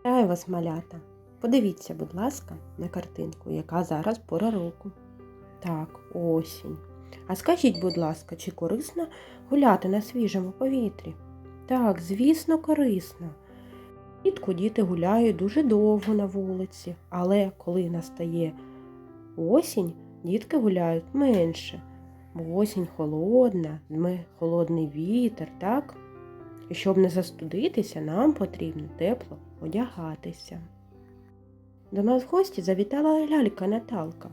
Вітаю вас, малята! Подивіться, будь ласка, на картинку, яка зараз пора року. Так, осінь. А скажіть, будь ласка, чи корисно гуляти на свіжому повітрі? Так, звісно, корисно. Влітку діти гуляють дуже довго на вулиці, але коли настає осінь, дітки гуляють менше. Бо осінь холодна, холодний вітер, так? І щоб не застудитися, нам потрібно тепло одягатися. До нас в гості завітала лялька Наталка.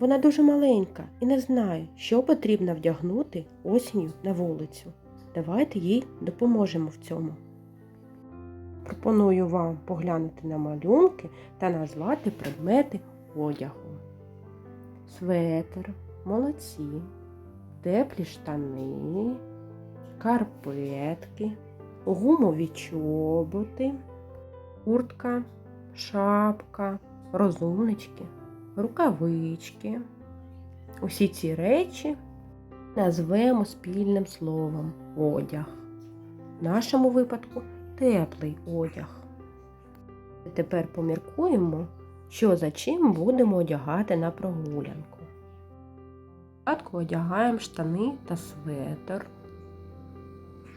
Вона дуже маленька і не знає, що потрібно вдягнути осінню на вулицю. Давайте їй допоможемо в цьому. Пропоную вам поглянути на малюнки та назвати предмети одягу. Светр, молодці, теплі штани, карпетки, гумові чоботи, куртка, шапка, розумнички, рукавички. Усі ці речі назвемо спільним словом одяг. В нашому випадку теплий одяг. Тепер поміркуємо, що за чим будемо одягати на прогулянку. Одягаємо штани та светр.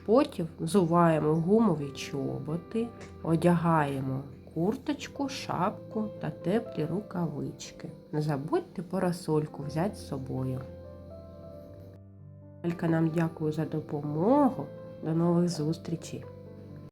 Потім взуваємо гумові чоботи, одягаємо курточку, шапку та теплі рукавички. Не забудьте парасольку взяти з собою. Тільки нам дякую за допомогу. До нових зустрічей!